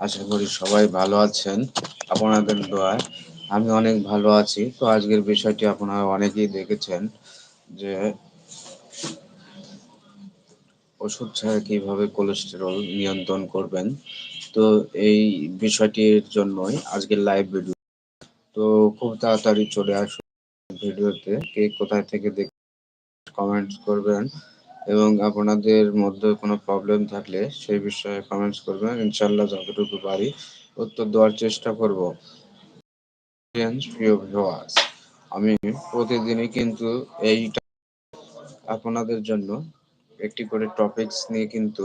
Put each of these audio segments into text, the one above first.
আশা করি সবাই ভালো আছেন। আপনাদের দোয়ায় আমি অনেক ভালো আছি। তো আজকের বিষয়টি আপনারা অনেকেই দেখেছেন যে ওষুধ ছাড়া কীভাবে কোলেস্টেরল নিয়ন্ত্রণ করবেন। তো এই বিষয়টির জন্যই আজকের লাইভ ভিডিও তো খুব তাড়াতাড়ি চলে আসুন ভিডিওতে। কে কোথায় থেকে দেখ কমেন্টস করবেন। এবং আপনাদের মধ্যে কোনো প্রবলেম থাকলে সেই বিষয়ে কমেন্টস করবেন। ইনশাল্লাহ যতটুকু পারি উত্তর দেওয়ার চেষ্টা করব। প্রিয় আমি প্রতিদিনই কিন্তু এই আপনাদের জন্য একটি করে টপিকস নিয়ে কিন্তু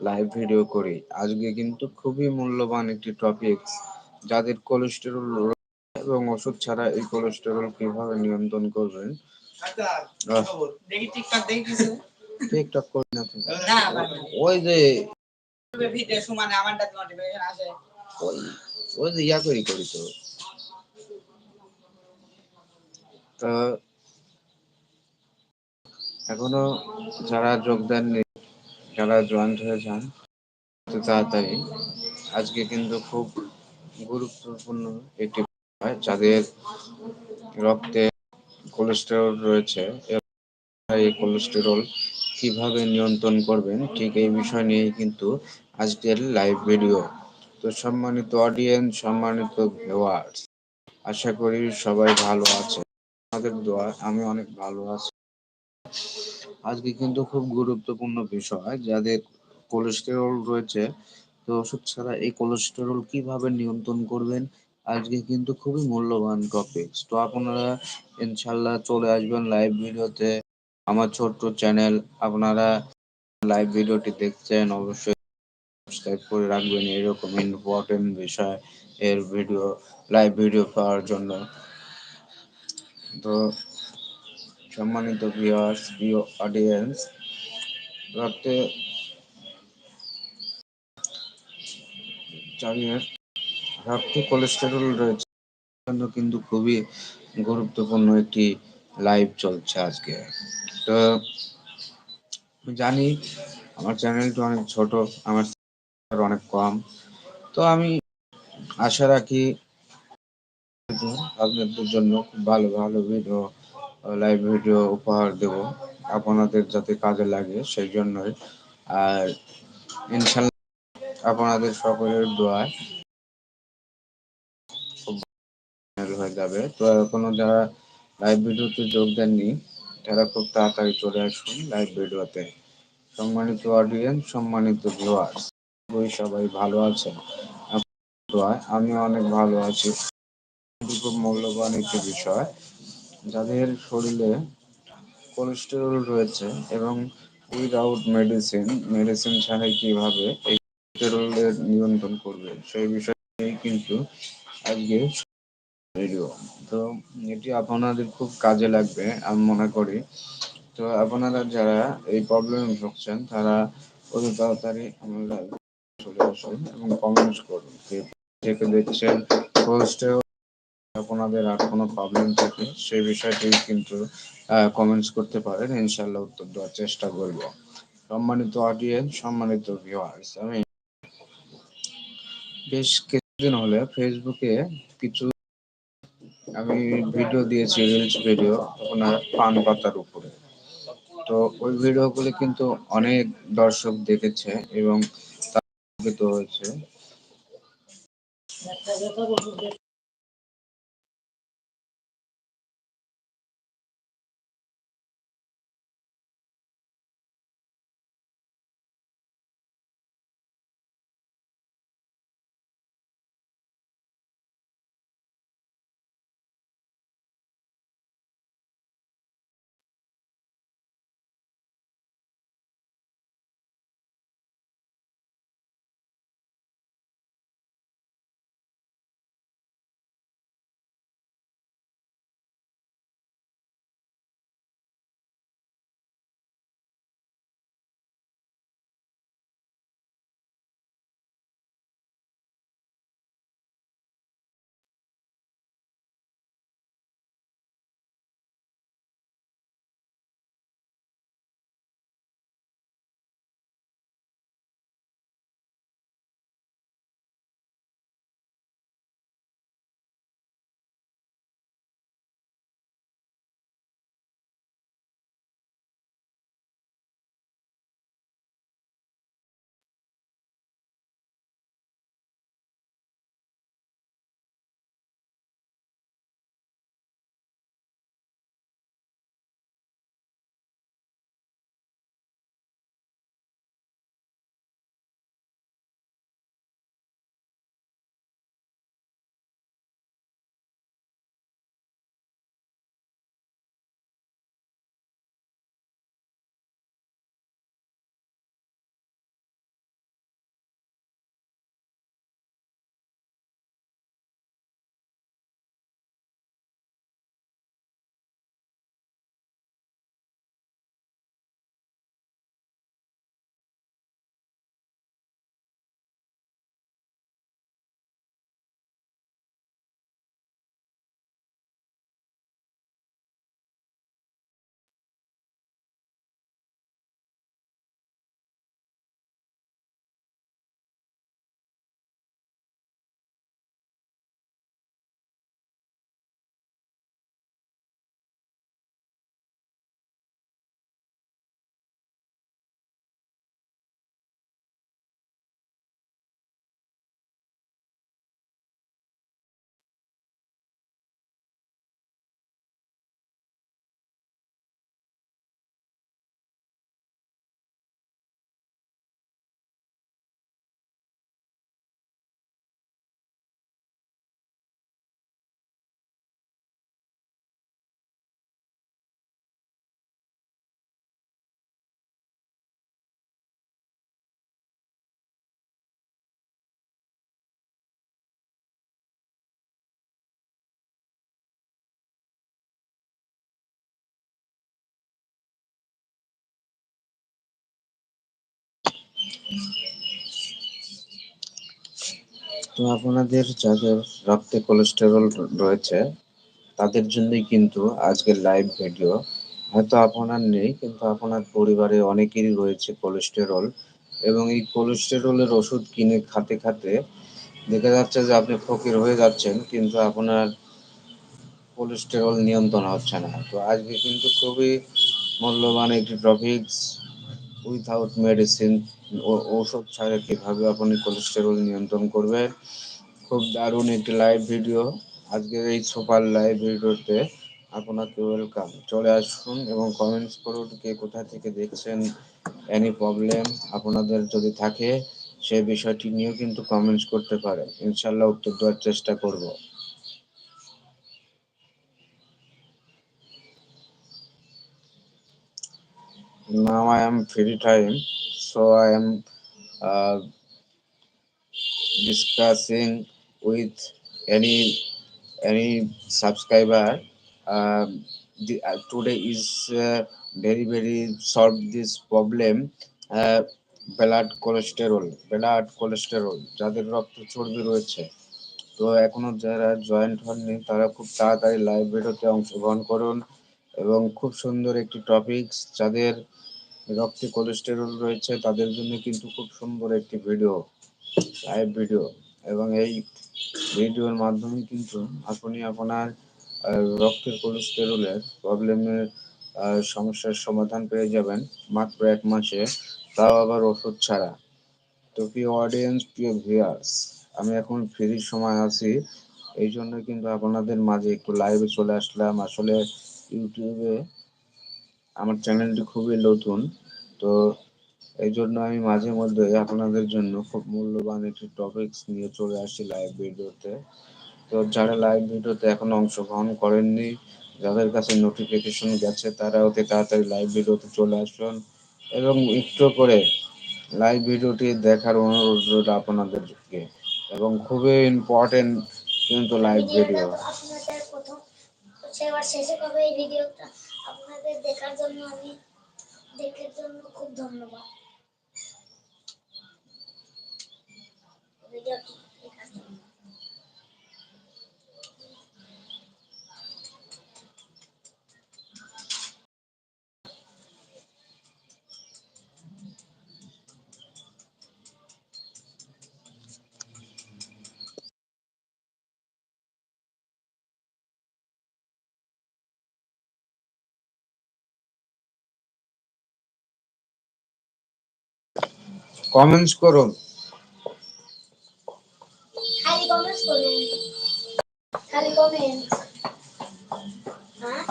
লাইভ ভিডিও করি। আজকে কিন্তু খুবই মূল্যবান একটি টপিকস যাদের কোলেস্টেরল এবং ওষুধ ছাড়া এই কোলেস্টেরল কীভাবে নিয়ন্ত্রণ করবেন? টিকটক করি না ওই যে ওই ওই যে ইয়া করি করি তো। তো এখনও যারা যোগদান নেই যারা জয়েন্ট হয়ে যান তাড়াতাড়ি। আজকে কিন্তু খুব গুরুত্বপূর্ণ একটি যাদের রক্তে কোলেস্টেরল রয়েছে এই কোলেস্টেরল কীভাবে নিয়ন্ত্রণ করবেন, ঠিক এই বিষয় নিয়েই কিন্তু আজকের লাইভ ভিডিও তো সম্মানিত অডিয়েন্স সম্মানিত ভিউয়ার্স আশা করি সবাই ভালো আছে আমাদের দোয়া, আমি অনেক ভালো আছি। আজকে কিন্তু খুব গুরুত্বপূর্ণ বিষয়, যাদের কোলেস্টেরল রয়েছে, তো ওষুধ ছাড়া এই কোলেস্টেরল কীভাবে নিয়ন্ত্রণ করবেন, আজকে কিন্তু খুবই মূল্যবান টপিক তো আপনারা ইনশাল্লাহ চলে আসবেন লাইভ ভিডিওতে আমার ছোট্ট চ্যানেল, আপনারা লাইভ ভিডিওটি দেখছেন, অবশ্যই সাবস্ক্রাইব করে রাখবেন। এরকম ইম্পর্টেন্ট বিষয় এর ভিডিও লাইভ ভিডিও পাওয়ার জন্য। তো সম্মানিত ভিউয়ার্স প্রিয় অডিয়েন্স জানিয়ে রক্তে কোলেস্টেরল রয়েছে, কিন্তু খুবই গুরুত্বপূর্ণ একটি লাইভ চলছে আজকে। তো জানি আমার চ্যানেলটা অনেক ছোট, আমার অনেক কম। তো আমি আশা রাখি আপনাদের জন্য খুব ভালো ভালো ভিডিও লাইভ ভিডিও উপহার দেব। আপনাদের যাতে কাজে লাগে সেই জন্যই। আর ইনশাল্লাহ আপনাদের সকলের দোয়ায় হয়ে যাবে। তো এখনও যারা লাইভ ভিডিওতে যোগ দেননি। তারা খুব তাড়াতাড়ি চলে আসুন লাইভ ভিডিওতে। সম্মানিত অডিয়েন্স সম্মানিত ভিউয়ার্স ওই সবাই ভালো আছেন। আমি অনেক ভালো আছি। খুব মূল্যবান একটি বিষয়, যাদের শরীরে কোলেস্টেরল রয়েছে এবং উইদাউট মেডিসিন মেডিসিন ছাড়াই কীভাবে এই কোলেস্টেরলের নিয়ন্ত্রণ করবে, সেই বিষয়ে কিন্তু আজকে ভিডিও তো এটি আপনাদের খুব কাজে লাগবে, আমি মনে করি। তো আপনারা যারা এই প্রবলেমে ভুগছেন, তারা অতি তাড়াতাড়ি আমরা চলে আসুন এবং কমেন্টস করুন। থেকে দেখছেন কোলেস্টেরল আপনাদের আর কোনো প্রবলেম থাকে, সেই বিষয়টি কিন্তু কমেন্টস করতে পারেন। ইনশাল্লাহ উত্তর দেওয়ার চেষ্টা করব। সম্মানিত অডিয়েন্স সম্মানিত ভিউয়ার্স আমি বেশ কিছুদিন হলে ফেসবুকে কিছু আমি ভিডিও দিয়েছি রিলস ভিডিও আপনার পান পাতার উপরে। তো ওই ভিডিওগুলি কিন্তু অনেক দর্শক দেখেছে এবং হয়েছে। তো আপনাদের যাদের রক্তে কোলেস্টেরল রয়েছে, তাদের জন্যই কিন্তু আজকের লাইভ ভিডিও হয়তো আপনার নেই, কিন্তু আপনার পরিবারে অনেকেরই রয়েছে কোলেস্টেরল এবং এই কোলেস্টেরলের ওষুধ কিনে খাতে খাতে দেখা যাচ্ছে যে আপনি ফকির হয়ে যাচ্ছেন, কিন্তু আপনার কোলেস্টেরল নিয়ন্ত্রণ হচ্ছে না। তো আজকে কিন্তু খুবই মূল্যবান একটি টপিকস উইথাউট মেডিসিন ঔষধ ছাড়া কীভাবে আপনি কোলেস্টেরল নিয়ন্ত্রণ করবেন খুব দারুণ একটি লাইভ ভিডিও আজকের এই সুপার লাইভ ভিডিওতে আপনাকে ওয়েলকাম চলে আসুন এবং কমেন্টস করুন কে কোথা থেকে দেখছেন এনি প্রবলেম আপনাদের যদি থাকে সেই বিষয়টি নিয়েও কিন্তু কমেন্টস করতে পারেন। ইনশাল্লাহ উত্তর দেওয়ার চেষ্টা করব। now I am free time, so I am uh, discussing with any any subscriber. Um, the, uh, today is uh, very very solve this problem. Uh, blood cholesterol blood cholesterol যাদের রক্ত চর্বি রয়েছে তো এখনও যারা জয়েন্ট হননি তারা খুব তাড়াতাড়ি লাইভ ভিডিওতে অংশগ্রহণ করুন এবং খুব সুন্দর একটি টপিকস যাদের রক্তে কোলেস্টেরল রয়েছে, তাদের জন্য কিন্তু খুব সুন্দর একটি ভিডিও লাইভ ভিডিও এবং এই ভিডিওর মাধ্যমে কিন্তু আপনি আপনার রক্তের কোলেস্টেরলের প্রবলেমের সমস্যার সমাধান পেয়ে যাবেন মাত্র এক মাসে। তাও আবার ওষুধ ছাড়া। তো প্রিয় অডিয়েন্স প্রিয় ভিউয়ার্স আমি এখন ফ্রি সময় আছি। এই জন্য কিন্তু আপনাদের মাঝে একটু লাইভে চলে আসলাম। আসলে ইউটিউবে আমার চ্যানেলটি খুবই নতুন, তো এই জন্য আমি মাঝে মধ্যে আপনাদের জন্য খুব মূল্যবান একটি টপিকস নিয়ে চলে আসি লাইভ ভিডিওতে। তো যারা লাইভ ভিডিওতে এখন অংশগ্রহণ করেননি, যাদের কাছে নোটিফিকেশন গেছে, তারা অতি তাড়াতাড়ি লাইভ ভিডিওতে চলে আসুন এবং একটু করে লাইভ ভিডিওটি দেখার অনুরোধ আপনাদেরকে এবং খুবই ইম্পর্টেন্ট কিন্তু লাইভ ভিডিও আপনাদের দেখার জন্য আমি দেখার জন্য খুব ধন্যবাদ। কমেন্টস করুন। খালি কমেন্টস করুন। খালি কমেন্ট হ্যাঁ?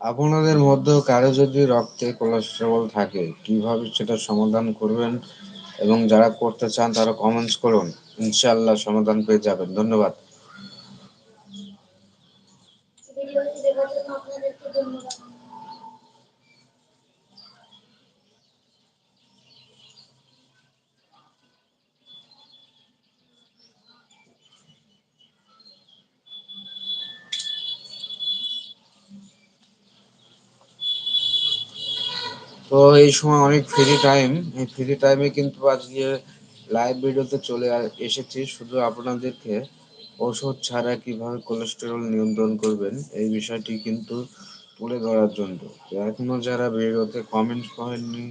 আপনাদের মধ্যে কারও যদি রক্তে কোলেস্টেরল থাকে কীভাবে সেটা সমাধান করবেন এবং যারা করতে চান তারা কমেন্টস করুন। ইনশাআল্লাহ সমাধান পেয়ে যাবেন। ধন্যবাদ। তো এই সময় অনেক ফ্রি টাইম এই ফ্রি টাইমে কিন্তু আজকে লাইভ ভিডিওতে চলে এসেছি শুধু আপনাদেরকে। ওষুধ ছাড়া কীভাবে কোলেস্টেরল নিয়ন্ত্রণ করবেন, এই বিষয়টি কিন্তু তুলে ধরার জন্য। এখনও যারা ভিডিওতে কমেন্ট করেননি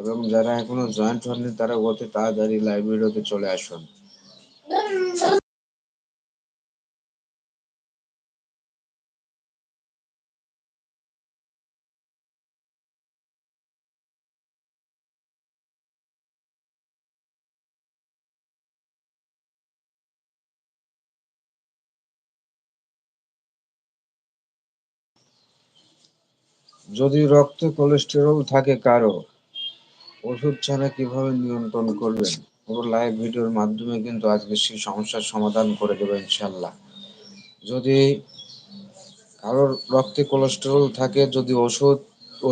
এবং যারা এখনও জয়েন্ট হননি, তারা অতি তাড়াতাড়ি লাইভ ভিডিওতে চলে আসুন। যদি রক্ত কোলেস্টেরল থাকে কারও, ওষুধ ছাড়া কীভাবে নিয়ন্ত্রণ করবেন? পুরো লাইভ ভিডিওর মাধ্যমে কিন্তু আজকে সেই সমস্যার সমাধান করে দেবে ইনশাল্লাহ যদি কারোর রক্তে কোলেস্টেরল থাকে, যদি ওষুধ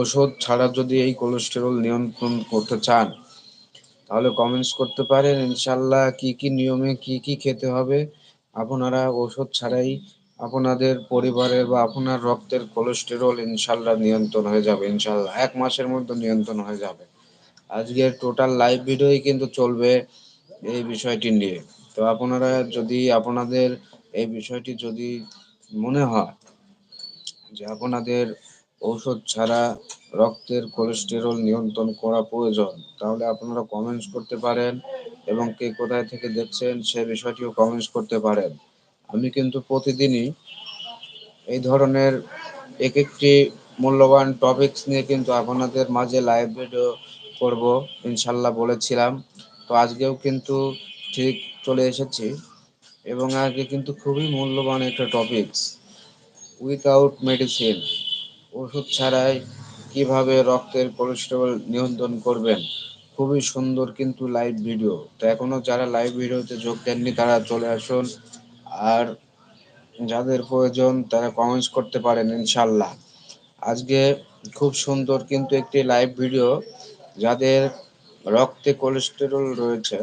ওষুধ ছাড়া যদি এই কোলেস্টেরল নিয়ন্ত্রণ করতে চান, তাহলে কমেন্টস করতে পারেন। ইনশাল্লাহ কি কি নিয়মে কি কি খেতে হবে, আপনারা ওষুধ ছাড়াই আপনাদের পরিবারের বা আপনার রক্তের কোলেস্টেরল ইনশাল্লাহ নিয়ন্ত্রণ হয়ে যাবে, ইনশাল্লাহ। এক মাসের মধ্যে নিয়ন্ত্রণ হয়ে যাবে। আজকের টোটাল লাইভ ভিডিওই কিন্তু চলবে এই বিষয়টি নিয়ে। তো আপনারা যদি, আপনাদের এই বিষয়টি যদি মনে হয় যে আপনাদের ঔষধ ছাড়া রক্তের কোলেস্টেরল নিয়ন্ত্রণ করা প্রয়োজন, তাহলে আপনারা কমেন্টস করতে পারেন এবং কে কোথায় থেকে দেখছেন সে বিষয়টিও কমেন্টস করতে পারেন। আমি কিন্তু প্রতিদিনই এই ধরনের এক একটি মূল্যবান টপিকস নিয়ে কিন্তু আপনাদের মাঝে লাইভ ভিডিও করব, ইনশাল্লাহ বলেছিলাম। তো আজকেও কিন্তু ঠিক চলে এসেছি এবং আজকে কিন্তু খুবই মূল্যবান একটা টপিকস উইথাউট মেডিসিন ওষুধ ছাড়াই কীভাবে রক্তের কোলেস্টেরল নিয়ন্ত্রণ করবেন, খুবই সুন্দর কিন্তু লাইভ ভিডিও তো এখনও যারা লাইভ ভিডিওতে যোগ দেননি, তারা চলে আসুন। আর যাদের প্রয়োজন তারা কমেন্টস করতে পারেন ইনশাল্লাহ আজকে খুব সুন্দর কিন্তু একটি লাইভ ভিডিও যাদের রক্তে কোলেস্টেরল রয়েছে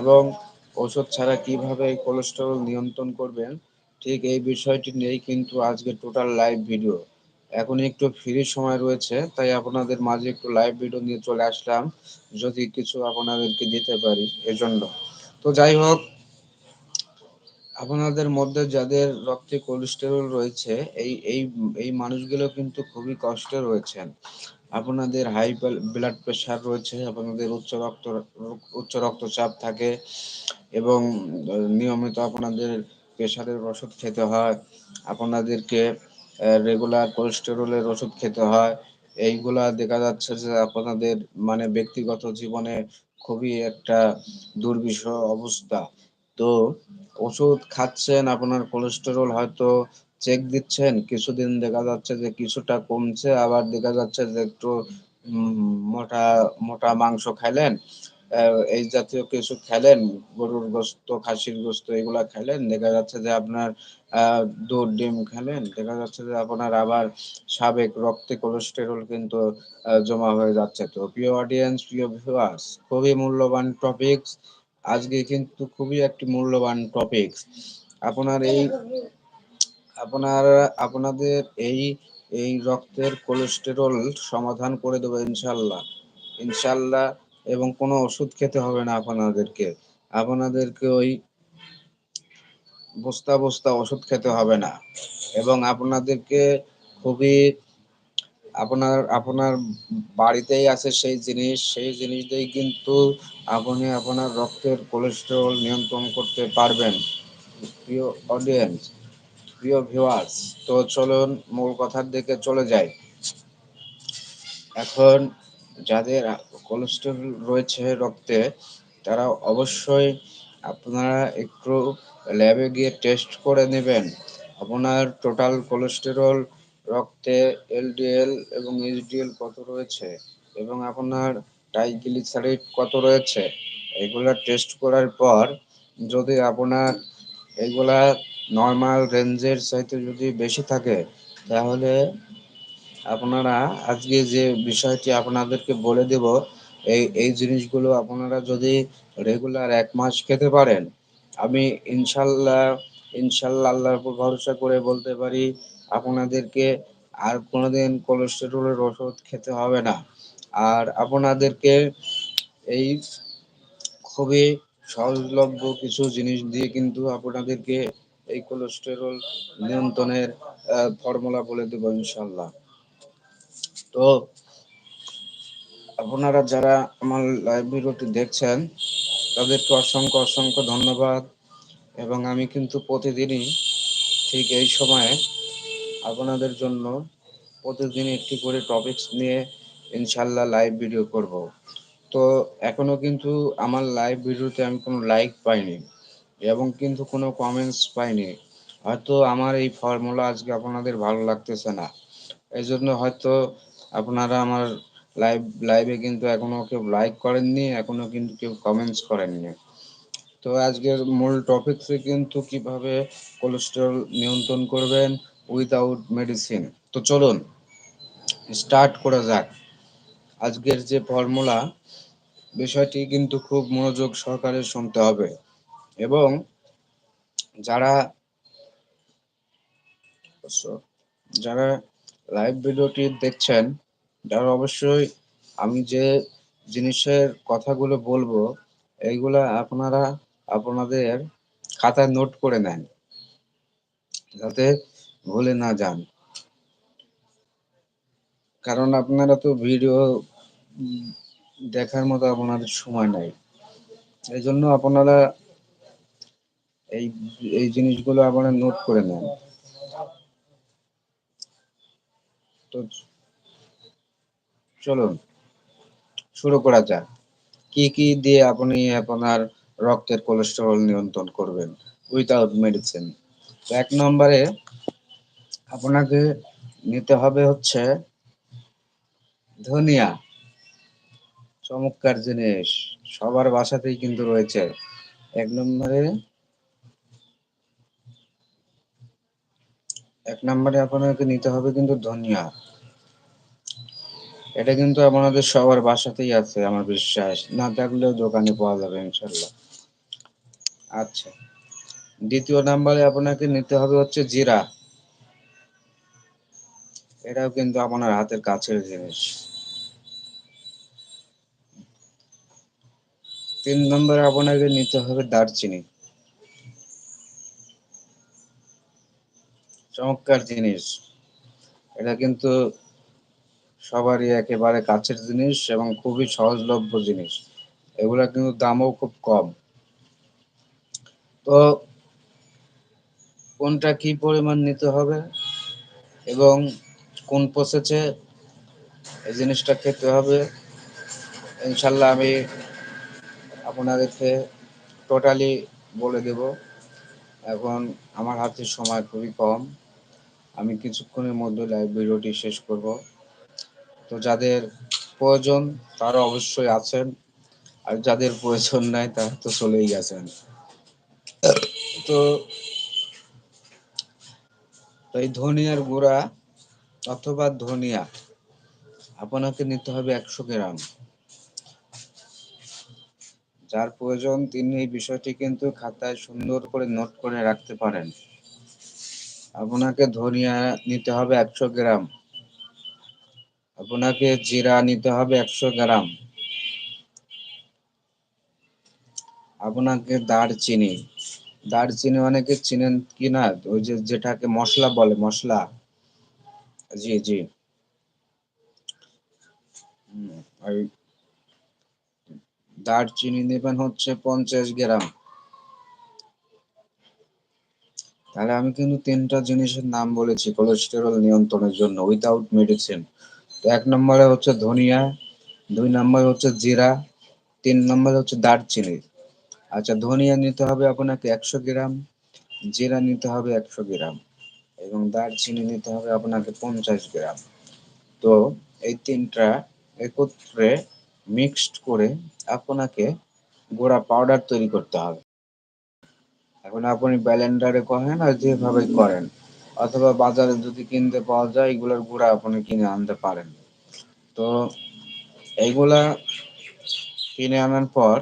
এবং ওষুধ ছাড়া কীভাবে এই কোলেস্টেরল নিয়ন্ত্রণ করবেন, ঠিক এই বিষয়টি নিয়েই কিন্তু আজকে টোটাল লাইভ ভিডিও এখন একটু ফ্রি সময় রয়েছে, তাই আপনাদের মাঝে একটু লাইভ ভিডিও নিয়ে চলে আসলাম, যদি কিছু আপনাদেরকে দিতে পারি, এজন্য। তো যাই হোক আপনাদের মধ্যে যাদের রক্তে কোলেস্টেরল রয়েছে, এই এই এই মানুষগুলো কিন্তু খুবই কষ্টে রয়েছেন। আপনাদের হাই ব্লাড প্রেশার রয়েছে, আপনাদের উচ্চ রক্ত, উচ্চ রক্তচাপ থাকে এবং নিয়মিত আপনাদের প্রেশারের ওষুধ খেতে হয়, আপনাদেরকে রেগুলার কোলেস্টেরলের ওষুধ খেতে হয়। এইগুলা দেখা যাচ্ছে যে আপনাদের মানে ব্যক্তিগত জীবনে খুবই একটা দুর্বিষহ অবস্থা। তো ওষুধ খাচ্ছেন, আপনার কোলেস্টেরল হয়তো চেক দিচ্ছেন, কিছুদিন দেখা যাচ্ছে যে কিছুটা কমছে, আবার দেখা যাচ্ছে যে একটু মোটা মোটা মাংস খাইলেন এই জাতীয় কিছু খেলেন, গরুর গোস্ত, খাসির গোস্ত, এগুলা খেলেন, দেখা যাচ্ছে যে আপনার দুধ, ডিম খেলেন, দেখা যাচ্ছে যে আপনার আবার সাবেক রক্তে কোলেস্টেরল কিন্তু জমা হয়ে যাচ্ছে। তো প্রিয় অডিয়েন্স প্রিয় ভিউয়ার্স খুবই মূল্যবান টপিকস আজকে কিন্তু খুবই একটি মূল্যবান টপিকস আপনার এই, আপনার, আপনাদের এই এই রক্তের কোলেস্টেরল সমাধান করে দেবো ইনশাল্লাহ। ইনশাল্লাহ এবং কোনো ওষুধ খেতে হবে না আপনাদেরকে। আপনাদেরকে ওই বস্তা বস্তা ওষুধ খেতে হবে না। এবং আপনাদেরকে খুবই আপনার আপনার বাড়িতেই আছে সেই জিনিস সেই জিনিস দিয়েই কিন্তু আপনি আপনার রক্তের কোলেস্টেরল নিয়ন্ত্রণ করতে পারবেন। প্রিয় অডিয়েন্স প্রিয় ভিউয়ার্স তো চলুন মূল কথার দিকে চলে যাই। এখন যাদের কোলেস্টেরল রয়েছে রক্তে, তারা অবশ্যই আপনারা একটু ল্যাবে গিয়ে টেস্ট করে নেবেন। আপনার টোটাল কোলেস্টেরল রক্তে এলডিএল এবং এইচডিএল কত রয়েছে? এবং আপনার ট্রাইগ্লিসারাইড কত রয়েছে? এগুলা টেস্ট করার পর যদি আপনার এগুলা নর্মাল রেঞ্জের চাইতে যদি বেশি থাকে, তাহলে আপনারা আজকে যে বিষয়টি আপনাদেরকে বলে দেব, এই এই জিনিসগুলো আপনারা যদি রেগুলার এক মাস খেতে পারেন, আমি ইনশাল্লাহ ইনশাল্লাহ আল্লাহর উপর ভরসা করে বলতে পারি আপনাদেরকে আর কোনোদিন কোলেস্টেরলের ওষুধ খেতে হবে না। আর আপনাদেরকে এই খুবই সহজলভ্য কিছু জিনিস দিয়ে কিন্তু আপনাদেরকে এই কোলেস্টেরল নিয়ন্ত্রণের ফর্মুলা বলে দেবো ইনশাল্লাহ তো আপনারা যারা আমার ভিডিওটি দেখছেন, তাদেরকে অসংখ্য অসংখ্য ধন্যবাদ। এবং আমি কিন্তু প্রতিদিনই ঠিক এই সময়ে আপনাদের জন্য প্রতিদিন একটি করে টপিকস নিয়ে ইনশাল্লাহ লাইভ ভিডিও করব। তো এখনও কিন্তু আমার লাইভ ভিডিওতে আমি কোনো লাইক পাইনি এবং কিন্তু কোনো কমেন্টস পাইনি। হয়তো আমার এই ফর্মুলা আজকে আপনাদের ভালো লাগতেছে না। এই জন্য হয়তো আপনারা আমার লাইভ লাইভে কিন্তু এখনও কেউ লাইক করেননি, এখনও কিন্তু কেউ কমেন্টস করেননি। তো আজকের মূল টপিকসে কিন্তু কীভাবে কোলেস্টেরল নিয়ন্ত্রণ করবেন উইদাউট মেডিসিন তো চলুন স্টার্ট করা যাক। আজকের যে ফর্মুলা বিষয়টি কিন্তু খুব মনোযোগ সহকারে শুনতে হবে। এবং যারা যারা লাইভ ভিডিওটি দেখছেন, তারা অবশ্যই আমি যে জিনিসের কথাগুলো বলব, এইগুলা আপনারা, আপনাদের খাতায় নোট করে নেন। যাতে ভুলে না যান। কারণ আপনারা তো ভিডিও দেখার মতো আপনাদের সময় নাই। এই জন্য আপনারা এই এই জিনিসগুলো আপনারা নোট করে নেন। তো চলুন, শুরু করা যাক। কি কি দিয়ে আপনি আপনার রক্তের কোলেস্টেরল নিয়ন্ত্রণ করবেন? উইথাউট মেডিসিন এক নম্বরে আপনাকে নিতে হবে হচ্ছে ধনিয়া। চমৎকার জিনিস। সবার বাসাতেই কিন্তু রয়েছে। এক নম্বরে এক নম্বরে আপনাকে নিতে হবে কিন্তু ধনিয়া। এটা কিন্তু আপনাদের সবার বাসাতেই আছে, আমার বিশ্বাস। না থাকলেও দোকানে পাওয়া যাবে ইনশাল্লাহ আচ্ছা। দ্বিতীয় নাম্বারে আপনাকে নিতে হবে হচ্ছে জিরা। এটাও কিন্তু আপনার হাতের কাছের জিনিস। তিন নম্বরে আপনাকে নিতে হবে দারচিনি। চমৎকার জিনিস। এটা কিন্তু সবারই একেবারে কাছের জিনিস এবং খুবই সহজলভ্য জিনিস। এগুলা কিন্তু দামও খুব কম। তো কোনটা কি পরিমাণ নিতে হবে? এবং কোন প্রসেসে এই জিনিসটা খেতে হবে, ইনশাল্লাহ আমি আপনাদেরকে টোটালি বলে দেব। এখন আমার হাতে সময় খুবই কম। আমি কিছুক্ষণের মধ্যে লাইভ ভিডিওটি শেষ করব। তো যাদের প্রয়োজন তারা অবশ্যই আছেন, আর যাদের প্রয়োজন নাই তারা তো চলেই গেছেন। তো এই ধনিয়ার গুঁড়া অথবা ধনিয়া। আপনাকে নিতে হবে একশো গ্রাম। যার প্রয়োজন, তিনি এই বিষয়টি কিন্তু খাতায় সুন্দর করে নোট করে রাখতে পারেন। আপনাকে ধনিয়া নিতে হবে একশো গ্রাম। আপনাকে জিরা নিতে হবে একশো গ্রাম। আপনাকে দারচিনি। দারচিনি অনেকে চিনেন কি না ওই যে যেটাকে মশলা বলে, মশলা। জি জি। দারচিনি নেবেন হচ্ছে পঞ্চাশ গ্রাম। তাহলে আমি কিন্তু তিনটা জিনিসের নাম বলেছি কোলেস্টেরল নিয়ন্ত্রণের জন্য উইথাউট মেডিসিন এক নম্বরে হচ্ছে ধনিয়া, দুই নম্বরে হচ্ছে জিরা, তিন নম্বরে হচ্ছে দারচিনি। আচ্ছা ধনিয়া নিতে হবে আপনাকে একশো গ্রাম, জিরা নিতে হবে একশো গ্রাম। এবং দারচিনি নিতে হবে আপনাকে পঞ্চাশ গ্রাম। তো এই তিনটা একত্রে মিক্সড করে আপনাকে গুঁড়া পাউডার তৈরি করতে হবে। এখন আপনি ব্যালেন্ডারে করেন আর যেভাবে করেন, অথবা বাজারে যদি কিনতে পাওয়া যায়, এগুলোর গুঁড়া আপনি কিনে আনতে পারেন। তো এইগুলা কিনে আনার পর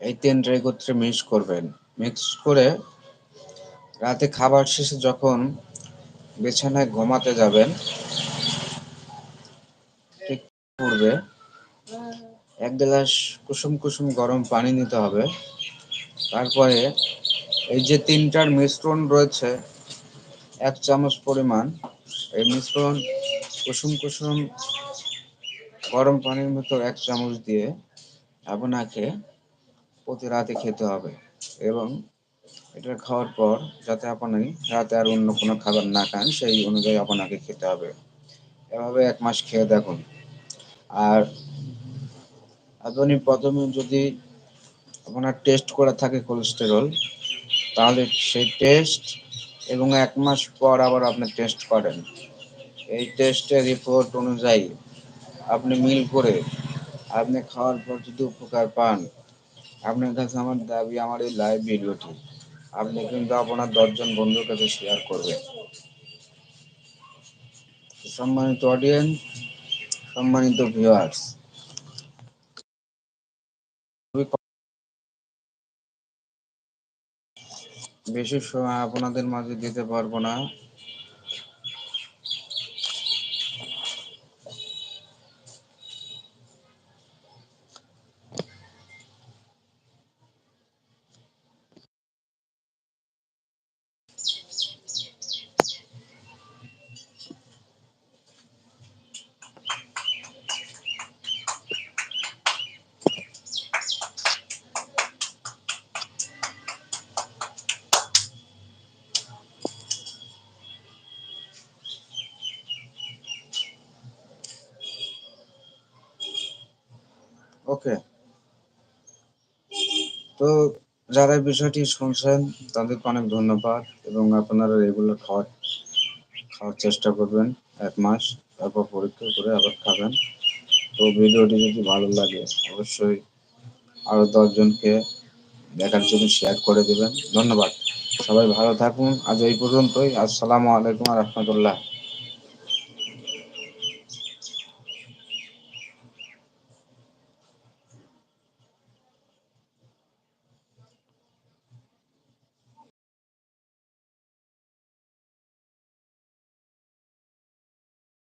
এই তিনটা একত্রে মিক্স করবেন। মিক্স করে রাতে খাবার শেষে যখন বিছানায় ঘুমাতে যাবেন, ঠিক পূর্বে এক গ্লাস কুসুম কুসুম গরম পানি নিতে হবে। তারপরে এই যে তিনটার মিশ্রণ রয়েছে, এক চামচ পরিমাণ, এই মিশ্রণ কুসুম কুসুম গরম পানির মতো এক চামচ দিয়ে আপনাকে প্রতি রাতে খেতে হবে এবং এটা খাওয়ার পর যাতে আপনি রাতে আর অন্য কোনো খাবার না খান, সেই অনুযায়ী আপনাকে খেতে হবে। এভাবে এক মাস খেয়ে দেখুন। আর আপনি প্রথমে যদি আপনার টেস্ট করা থাকে কোলেস্টেরল তাহলে সেই টেস্ট এবং এক মাস পর আবার আপনি টেস্ট করেন। এই টেস্টের রিপোর্ট অনুযায়ী আপনি মিল করে আপনি খাওয়ার পর যদি উপকার পান, আপনার কাছে আমার দাবি, আমার এই লাইভ ভিডিওটি আপনি কিন্তু আপনার দশজন বন্ধুর কাছে শেয়ার করবেন। সম্মানিত অডিয়েন্স সম্মানিত ভিউয়ার্স বেশি সময় আপনাদের মাঝে দিতে পারব না। ওকে তো যারা বিষয়টি শুনছেন, তাদেরকে অনেক ধন্যবাদ এবং আপনারা রেগুলার খাওয়ার খাওয়ার চেষ্টা করবেন এক মাস, তারপর পরীক্ষা করে আবার খাবেন। তো ভিডিওটি যদি ভালো লাগে, অবশ্যই আরও দশজনকে দেখার জন্য শেয়ার করে দেবেন। ধন্যবাদ। সবাই ভালো থাকুন। আজ এই পর্যন্তই। আসসালামু আলাইকুম রহমতুল্লাহ।